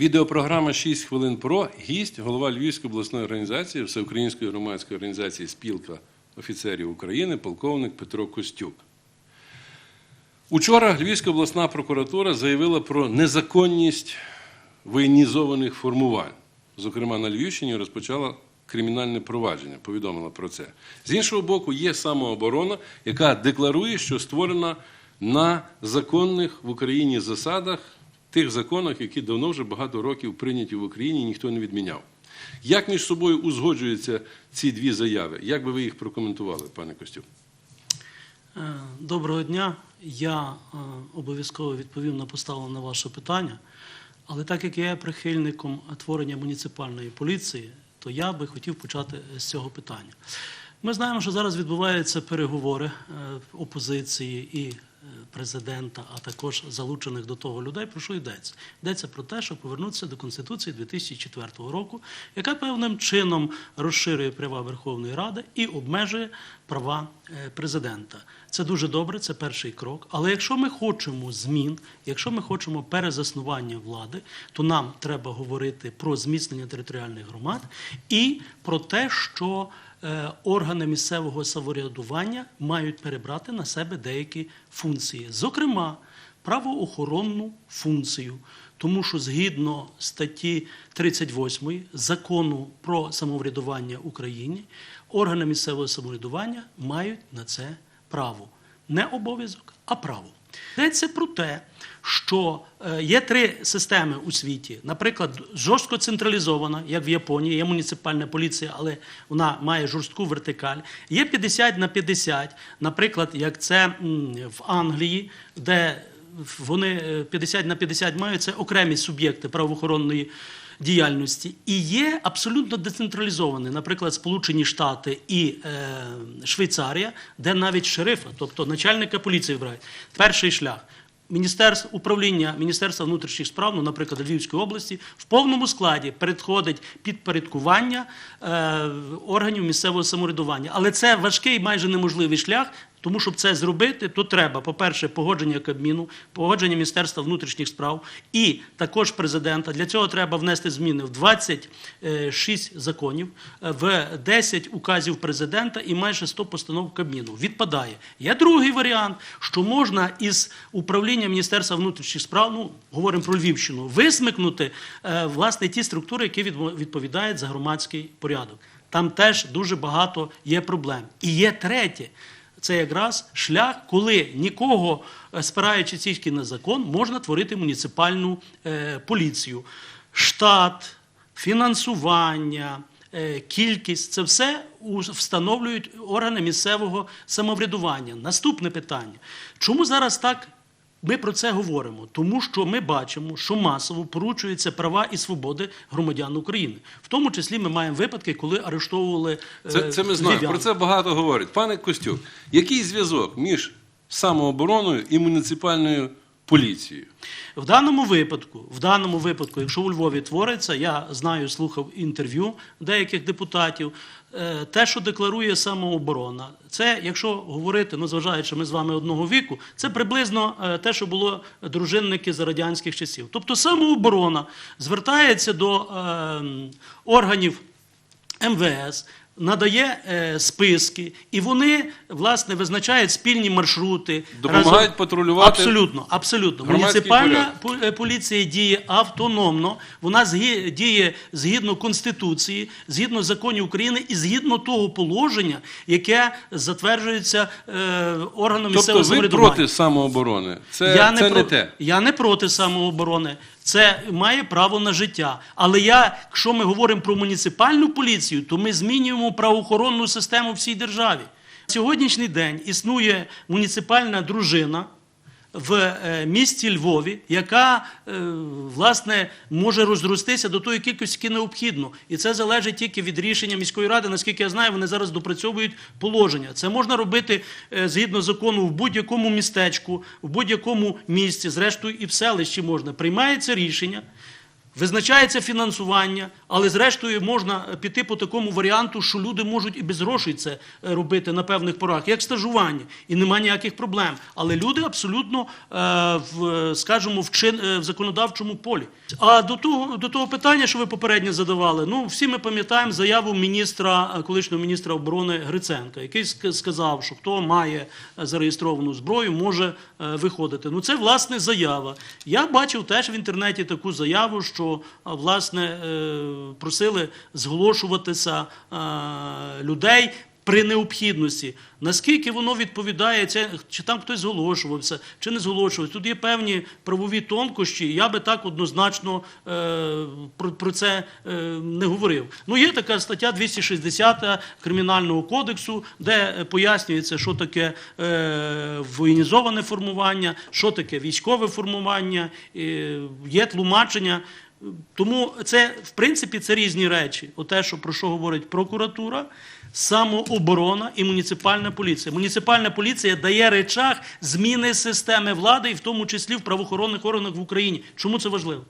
Відеопрограма «6 хвилин про гість, голова Львівської обласної організації, Всеукраїнської громадської організації Спілка офіцерів України, полковник Петро Костюк. Учора Львівська обласна прокуратура заявила про незаконність воєнізованих формувань. Зокрема, на Львівщині розпочала кримінальне провадження, повідомила про це. З іншого боку, є самооборона, яка декларує, що створена на законних в Україні засадах, тих законах, які давно вже багато років прийняті в Україні, ніхто не відміняв. Як між собою узгоджуються ці дві заяви? Як би ви їх прокоментували, пане Костюк? Е, Доброго дня. Я е, обов'язково відповім на поставлене ваше питання. Але так як я є прихильником творення муніципальної поліції, то я би хотів почати з цього питання. Ми знаємо, що зараз відбуваються переговори е, опозиції і президента, а також залучених до того людей. Про що йдеться? Йдеться про те, щоб повернутися до Конституції 2004 року, яка певним чином розширює права Верховної Ради і обмежує права е, президента. Це дуже добре, це перший крок. Але якщо ми хочемо змін, якщо ми хочемо перезаснування влади, то нам треба говорити про зміцнення територіальних громад і про те, що органи місцевого самоврядування мають перебрати на себе деякі функції, зокрема правоохоронну функцію. Тому що згідно статті 38 закону про самоврядування в Україні, органи місцевого самоврядування мають на це право. Не обов'язок, а право. Йдеться про те, що е, є три системи у світі. Наприклад, жорстко централізована, як в Японії, є муніципальна поліція, але вона має жорстку вертикаль. Є 50 на 50, наприклад, як це в Англії, де вони е, 50 на 50 мають це окремі суб'єкти правоохоронної діяльності. І є абсолютно децентралізовані, наприклад, Сполучені Штати і е, Швейцарія, де навіть шерифа, тобто начальника поліції вибирають. Перший шлях. Міністерство управління Міністерства внутрішніх справ, ну, наприклад, Львівської області, в повному складі переходить підпорядкування е, органів місцевого самоврядування. Але це важкий, майже неможливий шлях. Тому, щоб це зробити, то треба, по-перше, погодження Кабміну, погодження Міністерства внутрішніх справ і також президента. Для цього треба внести зміни в 26 законів, в 10 указів президента і майже 100 постанов Кабміну. Відпадає. Є другий варіант, що можна із управління Міністерства внутрішніх справ, ну говоримо про Львівщину, висмикнути е, власне ті структури, які відповідають за громадський порядок. Там теж дуже багато є проблем. І є третє. Це якраз шлях, коли нікого, е, спираючи тільки на закон, можна творити муніципальну е, поліцію. Штат, фінансування, е, кількість це все встановлюють органи місцевого самоврядування. Наступне питання: чому зараз так? Ми про це говоримо, тому що ми бачимо, що масово порушуються права і свободи громадян України. В тому числі ми маємо випадки, коли арештовували е, Це, це ми знаємо. Про це багато говорять. Пане Костюк, який зв'язок між самообороною і муніципальною поліцією? В даному випадку, в даному випадку, якщо у Львові твориться, я знаю, слухав інтерв'ю деяких депутатів. е, Те, що декларує самооборона, це, якщо говорити, ну зважаючи, ми з вами одного віку, це приблизно е, те, що було дружинники за радянських часів. Тобто самооборона звертається до е, органів МВС. Надає е, списки, і вони власне визначають спільні маршрути. Допомагають патрулювати Абсолютно, абсолютно. Муніципальна пу- е, поліція діє автономно, вона згі- діє згідно Конституції, згідно законів України і згідно того положення, яке затверджується е, органом Тобто місцевого ви самоврядування. проти самооборони. Це, я це не, не про- те. Я не проти самооборони. Це має право на життя. Але я, якщо ми говоримо про муніципальну поліцію, то ми змінюємо правоохоронну систему всій державі. Сьогоднішній день існує муніципальна дружина в е, місті Львові, яка е, власне може розростися до тої кількості, яка необхідно. І це залежить тільки від рішення міської ради. Наскільки я знаю, вони зараз допрацьовують положення. Це можна робити е, згідно закону в будь-якому містечку, в будь-якому місті, зрештою і в селищі можна. Приймається рішення. Визначається фінансування, але зрештою можна піти по такому варіанту, що люди можуть і без грошей це е, робити на певних порах, як стажування, і немає ніяких проблем. Але люди абсолютно, е, в, скажімо, в, чин, е, в законодавчому полі. А до того, до того питання, що ви попередньо задавали, ну всі ми пам'ятаємо заяву міністра, колишнього міністра оборони Гриценка, який ск- сказав, що хто має зареєстровану зброю, може виходити. Ну це власне заява. Я бачив теж в інтернеті таку заяву, що а, власне е, просили зголошуватися е, людей. При необхідності, наскільки воно відповідає, це, чи там хтось зголошувався, чи не зголошувався. Тут є певні правові тонкощі, я би так однозначно е, про, про це е, не говорив. Ну, є така стаття 260 Кримінального кодексу, де е, пояснюється, що таке е, воєнізоване формування, що таке військове формування, е, є тлумачення. Тому це, в принципі, це різні речі. Оте, що про що говорить прокуратура, самооборона і муніципальна поліція. Муніципальна поліція дає речах зміни системи влади, і в тому числі в правоохоронних органах в Україні. Чому це важливо?